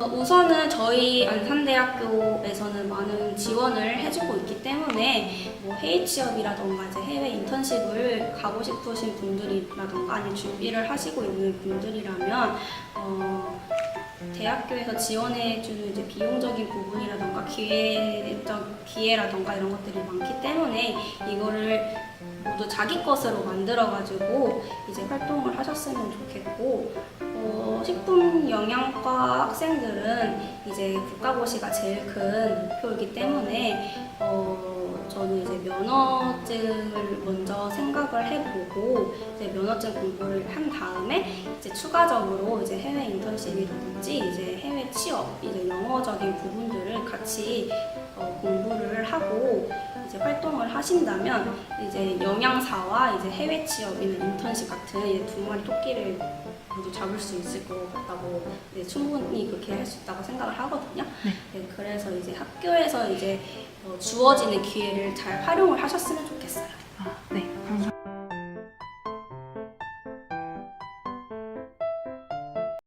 어, 우선은 저희 안산대학교에서는 많은 지원을 해주고 있기 때문에 뭐 해외 취업이라던가 이제 해외 인턴십을 가고 싶으신 분들이라던가 아니 준비를 하시고 있는 분들이라면 어, 대학교에서 지원해주는 이제 비용적인 부분이라던가 기회적 기회라던가 이런 것들이 많기 때문에 이거를 모두 자기 것으로 만들어가지고 이제 활동을 하셨으면 좋겠고 어, 식품 영양과 학생들은 이제 국가고시가 제일 큰 목표이기 때문에 어, 저는 이제 면허증을 먼저 생각을 해보고 이제 면허증 공부를 한 다음에 이제 추가적으로 이제 해외 인턴십이라든지 이제 해외 취업 이제 영어적인 부분들을 같이 어, 공부를 하고 이제 활동을 하신다면 이제 영양사와 이제 해외 취업이나 인턴십 같은 이두 마리 토끼를 모두 잡을 수 있을 것 같다고 네, 충분히 그렇게 할 수 있다고 생각을 하거든요. 네, 그래서 이제 학교에서 이제 어, 주어지는 기회를 잘 활용을 하셨으면 좋겠어요. 아, 네.